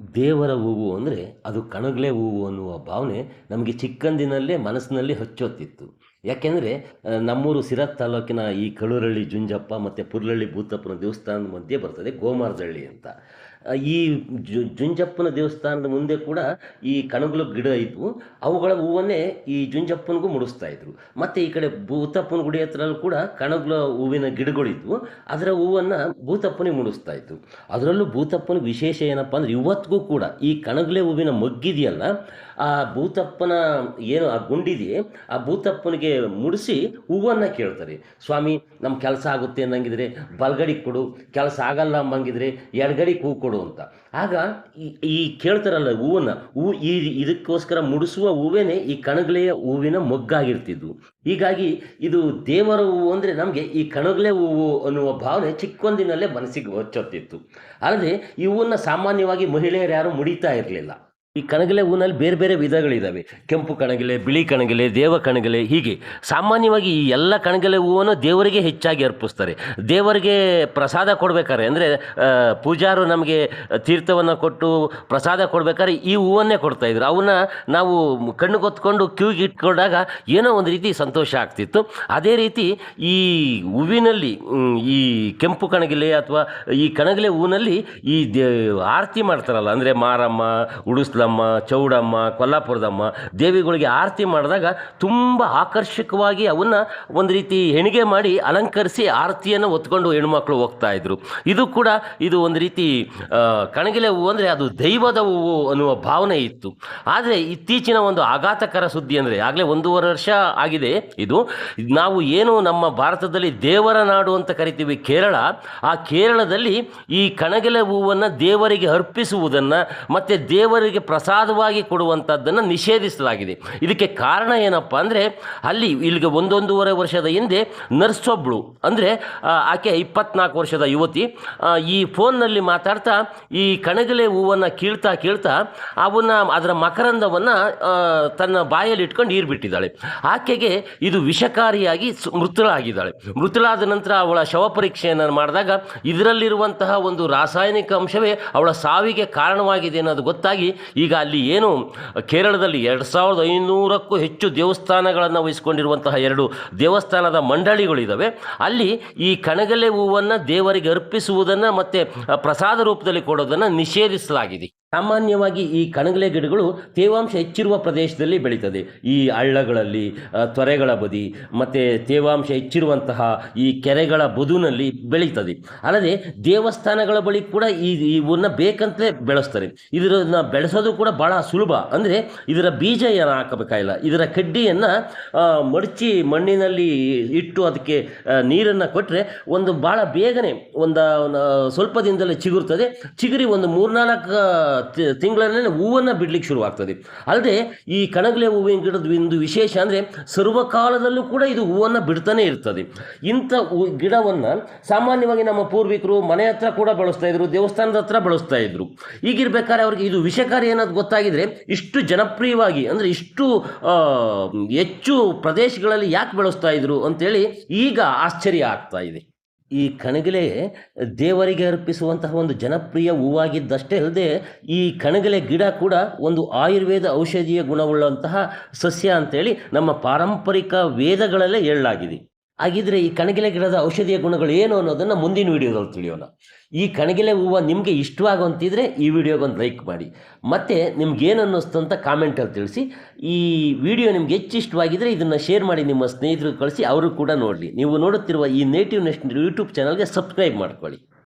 ದೇವರ ಹೂವು ಅಂದರೆ ಅದು ಕಣಗಲೆ ಹೂವು ಅನ್ನುವ ಭಾವನೆ ನಮಗೆ ಚಿಕ್ಕಂದಿನಲ್ಲೇ ಮನಸ್ಸಿನಲ್ಲಿ ಹಚ್ಚೊತ್ತಿತ್ತು ಯಾಕೆಂದರೆ ನಮ್ಮೂರು ಸಿರತ್ ತಾಲೂಕಿನ ಈ ಕಳೂರಳ್ಳಿ ಜುಂಜಪ್ಪ ಮತ್ತು ಪುರ್ಲಳ್ಳಿ ಭೂತಪ್ಪನ ದೇವಸ್ಥಾನದ ಮಧ್ಯೆ ಬರ್ತದೆ ಗೋಮಾರದಳ್ಳಿ ಅಂತ. ಈ ಜುಂಜಪ್ಪನ ದೇವಸ್ಥಾನದ ಮುಂದೆ ಕೂಡ ಈ ಕಣಗಲು ಗಿಡ ಇದ್ವು. ಅವುಗಳ ಹೂವನ್ನೇ ಈ ಜುಂಜಪ್ಪನಿಗೂ ಮುಡಿಸ್ತಾ ಇದ್ರು. ಮತ್ತು ಈ ಕಡೆ ಭೂತಪ್ಪನ ಗುಡಿ ಹತ್ರಲ್ಲೂ ಕೂಡ ಕಣಗಲ ಹೂವಿನ ಗಿಡಗಳಿದ್ವು. ಅದರ ಹೂವನ್ನು ಭೂತಪ್ಪನಿಗೆ ಮುಡಿಸ್ತಾ ಇದ್ರು. ಅದರಲ್ಲೂ ಭೂತಪ್ಪನ ವಿಶೇಷ ಏನಪ್ಪ ಅಂದರೆ ಇವತ್ತಿಗೂ ಕೂಡ ಈ ಕಣಗಲೆ ಹೂವಿನ ಮಗ್ಗಿದೆಯಲ್ಲ, ಆ ಭೂತಪ್ಪನ ಏನು ಆ ಗುಂಡಿದೆಯೇ, ಆ ಭೂತಪ್ಪನಿಗೆ ಮುಡಿಸಿ ಹೂವನ್ನು ಕೇಳ್ತಾರೆ. ಸ್ವಾಮಿ ನಮ್ಮ ಕೆಲಸ ಆಗುತ್ತೆ ಅನ್ನಂಗಿದ್ರೆ ಬಲ್ಗಡಿಗೆ ಕೊಡು, ಕೆಲಸ ಆಗಲ್ಲ ಅಂಬಂಗಿದ್ರೆ ಎಡಗಡಿಗೆ ಹೂ ಕೊಡು. ಅಂತ. ಆಗ ಈ ಈ ಕೇಳ್ತಾರಲ್ಲ ಹೂವನ್ನು, ಹೂ ಈ ಇದಕ್ಕೋಸ್ಕರ ಮುಡಿಸುವ ಹೂವೇನೆ ಈ ಕಣಗಲೆಯ ಹೂವಿನ ಮೊಗ್ಗಾಗಿರ್ತಿದ್ವು. ಹೀಗಾಗಿ ಇದು ದೇವರ ಹೂವು ಅಂದರೆ ನಮಗೆ ಈ ಕಣಗಲೆ ಹೂವು ಅನ್ನುವ ಭಾವನೆ ಚಿಕ್ಕೊಂದಿನಲ್ಲೇ ಮನಸ್ಸಿಗೆ ಹೊಚ್ಚೊತ್ತಿತ್ತು. ಅಲ್ಲದೆ ಈ ಹೂವನ್ನು ಸಾಮಾನ್ಯವಾಗಿ ಮಹಿಳೆಯರು ಯಾರೂ ಮುಡಿತಾ ಇರಲಿಲ್ಲ. ಈ ಕಣಗಿಲೆ ಹೂನಲ್ಲಿ ಬೇರೆ ಬೇರೆ ವಿಧಗಳಿದ್ದಾವೆ ಕೆಂಪು ಕಣಗಿಲೆ, ಬಿಳಿ ಕಣಗಿಲೆ, ದೇವ ಕಣಗಿಲೆ, ಹೀಗೆ. ಸಾಮಾನ್ಯವಾಗಿ ಈ ಎಲ್ಲ ಕಣಗಿಲೆ ಹೂವನ್ನು ದೇವರಿಗೆ ಹೆಚ್ಚಾಗಿ ಅರ್ಪಿಸ್ತಾರೆ. ದೇವರಿಗೆ ಪ್ರಸಾದ ಕೊಡಬೇಕಾರೆ ಅಂದರೆ ಪೂಜಾರು ನಮಗೆ ತೀರ್ಥವನ್ನು ಕೊಟ್ಟು ಪ್ರಸಾದ ಕೊಡಬೇಕಾದ್ರೆ ಈ ಹೂವನ್ನೇ ಕೊಡ್ತಾ ಇದ್ರು. ಅವನ್ನ ನಾವು ಕಣ್ಣು ಕೊತ್ಕೊಂಡು ಕ್ಯೂಗೆ ಇಟ್ಕೊಂಡಾಗ ಏನೋ ಒಂದು ರೀತಿ ಸಂತೋಷ ಆಗ್ತಿತ್ತು. ಅದೇ ರೀತಿ ಈ ಹೂವಿನಲ್ಲಿ ಈ ಕೆಂಪು ಕಣಗಿಲೆ ಅಥವಾ ಈ ಕಣಗಿಲೆ ಹೂವಿನಲ್ಲಿ ಈ ದೇ, ಆರತಿ ಮಾಡ್ತಾರಲ್ಲ, ಅಂದರೆ ಮಾರಮ್ಮ ಉಡುಸ್ಲಮ್ಮ ಚೌಡಮ್ಮ, ಕೊಲ್ಲಾಪುರದಮ್ಮ ದೇವಿಗಳಿಗೆ ಆರತಿ ಮಾಡಿದಾಗ ತುಂಬ ಆಕರ್ಷಕವಾಗಿ ಅವನ್ನ ಒಂದು ರೀತಿ ಹೆಣಿಗೆ ಮಾಡಿ ಅಲಂಕರಿಸಿ ಆರತಿಯನ್ನು ಹೊತ್ಕೊಂಡು ಹೆಣ್ಮಕ್ಳು ಹೋಗ್ತಾ ಇದ್ರು. ಇದು ಕೂಡ ಇದು ಒಂದು ರೀತಿ ಕಣಗಿಲೆ ಹೂವು ಅಂದರೆ ಅದು ದೈವದ ಹೂವು ಅನ್ನುವ ಭಾವನೆ ಇತ್ತು. ಆದರೆ ಇತ್ತೀಚಿನ ಒಂದು ಆಘಾತಕರ ಸುದ್ದಿ ಅಂದರೆ, ಆಗಲೇ ಒಂದೂವರೆ ವರ್ಷ ಆಗಿದೆ ಇದು. ನಾವು ಏನು ನಮ್ಮ ಭಾರತದಲ್ಲಿ ದೇವರ ನಾಡು ಅಂತ ಕರಿತೀವಿ ಕೇರಳ, ಆ ಕೇರಳದಲ್ಲಿ ಈ ಕಣಗಿಲೆ ಹೂವನ್ನು ದೇವರಿಗೆ ಅರ್ಪಿಸುವುದನ್ನು ಮತ್ತು ದೇವರಿಗೆ ಪ್ರಸಾದವಾಗಿ ಕೊಡುವಂಥದ್ದನ್ನು ನಿಷೇಧಿಸಲಾಗಿದೆ. ಇದಕ್ಕೆ ಕಾರಣ ಏನಪ್ಪ ಅಂದರೆ, ಅಲ್ಲಿ ಇಲ್ಲಿಗೆ ಒಂದೊಂದೂವರೆ ವರ್ಷದ ಹಿಂದೆ ನರ್ಸೊಬ್ಳು, ಅಂದರೆ ಆಕೆ ಇಪ್ಪತ್ನಾಲ್ಕು ವರ್ಷದ ಯುವತಿ ಈ ಫೋನ್ನಲ್ಲಿ ಮಾತಾಡ್ತಾ, ಈ ಕಣಗಲೆ ಹೂವನ್ನು ಕೀಳ್ತಾ ಕೀಳ್ತಾ, ಅವನ್ನ, ಅದರ ಮಕರಂದವನ್ನು ತನ್ನ ಬಾಯಲ್ಲಿ ಇಟ್ಕೊಂಡು ಈರ್ಬಿಟ್ಟಿದ್ದಾಳೆ ಆಕೆಗೆ ಇದು ವಿಷಕಾರಿಯಾಗಿ ಮೃತಳಾಗಿದ್ದಾಳೆ. ಮೃತಳಾದ ನಂತರ ಅವಳ ಶವ ಪರೀಕ್ಷೆಯನ್ನು ಮಾಡಿದಾಗ, ಇದರಲ್ಲಿರುವಂತಹ ಒಂದು ರಾಸಾಯನಿಕ ಅಂಶವೇ ಅವಳ ಸಾವಿಗೆ ಕಾರಣವಾಗಿದೆ ಅನ್ನೋದು ಗೊತ್ತಾಗಿ ಈಗ ಅಲ್ಲಿ ಏನು, ಕೇರಳದಲ್ಲಿ ಎರಡು ಸಾವಿರದ ಐನೂರಕ್ಕೂ ಹೆಚ್ಚು ದೇವಸ್ಥಾನಗಳನ್ನು ವಹಿಸಿಕೊಂಡಿರುವಂತಹ ಎರಡು ದೇವಸ್ಥಾನದ ಮಂಡಳಿಗಳಿದ್ದಾವೆ ಅಲ್ಲಿ ಈ ಕಣಗಲೆ ಹೂವನ್ನು ದೇವರಿಗೆ ಅರ್ಪಿಸುವುದನ್ನು ಮತ್ತು ಪ್ರಸಾದ ರೂಪದಲ್ಲಿ ಕೊಡೋದನ್ನು ನಿಷೇಧಿಸಲಾಗಿದೆ. ಸಾಮಾನ್ಯವಾಗಿ ಈ ಕಣಗಲೆ ಗಿಡಗಳು ತೇವಾಂಶ ಹೆಚ್ಚಿರುವ ಪ್ರದೇಶದಲ್ಲಿ ಬೆಳೀತದೆ. ಈ ಹಳ್ಳಗಳಲ್ಲಿ ತೊರೆಗಳ ಬದಿ ಮತ್ತು ತೇವಾಂಶ ಹೆಚ್ಚಿರುವಂತಹ ಈ ಕೆರೆಗಳ ಬದುನಲ್ಲಿ ಬೆಳೀತದೆ. ಅಲ್ಲದೆ ದೇವಸ್ಥಾನಗಳ ಬಳಿ ಕೂಡ ಈ ಇವನ್ನ ಬೇಕಂತಲೇ ಬೆಳೆಸ್ತಾರೆ. ಇದರನ್ನು ಬೆಳೆಸೋದು ಕೂಡ ಭಾಳ ಸುಲಭ. ಅಂದರೆ ಇದರ ಬೀಜ ಏನು ಹಾಕಬೇಕಾಗಿಲ್ಲ. ಇದರ ಕಡ್ಡಿಯನ್ನು ಮಡಚಿ ಮಣ್ಣಿನಲ್ಲಿ ಇಟ್ಟು ಅದಕ್ಕೆ ನೀರನ್ನು ಕೊಟ್ಟರೆ ಒಂದು ಭಾಳ ಬೇಗನೆ ಒಂದು ಸ್ವಲ್ಪ ದಿನದಲ್ಲಿ ಚಿಗುರ್ತದೆ. ಚಿಗುರಿ ಒಂದು ಮೂರ್ನಾಲ್ಕು ತಿಂಗಳಲ್ಲೇ ಹೂವನ್ನು ಬಿಡ್ಲಿಕ್ಕೆ ಶುರುವಾಗ್ತದೆ. ಅಲ್ಲದೆ ಈ ಕಣಗಲೆ ಹೂವಿನ ಗಿಡದ ಒಂದು ವಿಶೇಷ ಅಂದರೆ ಸರ್ವಕಾಲದಲ್ಲೂ ಕೂಡ ಇದು ಹೂವನ್ನು ಬಿಡ್ತಾನೆ ಇರ್ತದೆ. ಇಂಥ ಗಿಡವನ್ನು ಸಾಮಾನ್ಯವಾಗಿ ನಮ್ಮ ಪೂರ್ವಿಕರು ಮನೆ ಹತ್ರ ಕೂಡ ಬಳಸ್ತಾ ಇದ್ರು, ದೇವಸ್ಥಾನದ ಹತ್ರ ಬಳಸ್ತಾ ಇದ್ರು. ಈಗಿರ್ಬೇಕಾದ್ರೆ ಅವ್ರಿಗೆ ಇದು ವಿಷಕಾರಿ ಅನ್ನೋದು ಗೊತ್ತಾಗಿದ್ರೆ ಇಷ್ಟು ಜನಪ್ರಿಯವಾಗಿ ಅಂದರೆ ಇಷ್ಟು ಹೆಚ್ಚು ಪ್ರದೇಶಗಳಲ್ಲಿ ಯಾಕೆ ಬೆಳೆಸ್ತಾ ಇದ್ರು ಅಂತೇಳಿ ಈಗ ಆಶ್ಚರ್ಯ ಆಗ್ತಾ ಇದೆ. ಈ ಕಣಗಿಲೆ ದೇವರಿಗೆ ಅರ್ಪಿಸುವಂತಹ ಒಂದು ಜನಪ್ರಿಯ ಹೂವಾಗಿದ್ದಷ್ಟೇ ಅಲ್ಲದೆ ಈ ಕಣಗಿಲೆ ಗಿಡ ಕೂಡ ಒಂದು ಆಯುರ್ವೇದ ಔಷಧೀಯ ಗುಣವುಳ್ಳಂತಹ ಸಸ್ಯ ಅಂತೇಳಿ ನಮ್ಮ ಪಾರಂಪರಿಕ ವೇದಗಳಲ್ಲೇ ಹೇಳಲಾಗಿದೆ. ಹಾಗಿದ್ರೆ ಈ ಕಣಗಿಲೆ ಗಿಡದ ಔಷಧೀಯ ಗುಣಗಳು ಏನು ಅನ್ನೋದನ್ನು ಮುಂದಿನ ವಿಡಿಯೋದಲ್ಲಿ ತಿಳಿಯೋಣ. ಈ ಕಣಗಿಲೆ ಹೂವು ನಿಮಗೆ ಇಷ್ಟವಾಗುವಂತಿದ್ರೆ ಈ ವಿಡಿಯೋಗೊಂದು ಲೈಕ್ ಮಾಡಿ. ಮತ್ತು ನಿಮ್ಗೇನು ಅನ್ನಿಸ್ತು ಅಂತ ಕಾಮೆಂಟಲ್ಲಿ ತಿಳಿಸಿ. ಈ ವಿಡಿಯೋ ನಿಮ್ಗೆ ಹೆಚ್ಚು ಇಷ್ಟವಾಗಿದ್ದರೆ ಇದನ್ನು ಶೇರ್ ಮಾಡಿ, ನಿಮ್ಮ ಸ್ನೇಹಿತರಿಗೆ ಕಳಿಸಿ, ಅವರು ಕೂಡ ನೋಡಲಿ. ನೀವು ನೋಡುತ್ತಿರುವ ಈ ನೇಟಿವ್ ನೆಕ್ಸ್ಟ್ ಯೂಟ್ಯೂಬ್ ಚಾನಲ್ಗೆ ಸಬ್ಸ್ಕ್ರೈಬ್ ಮಾಡ್ಕೊಳ್ಳಿ.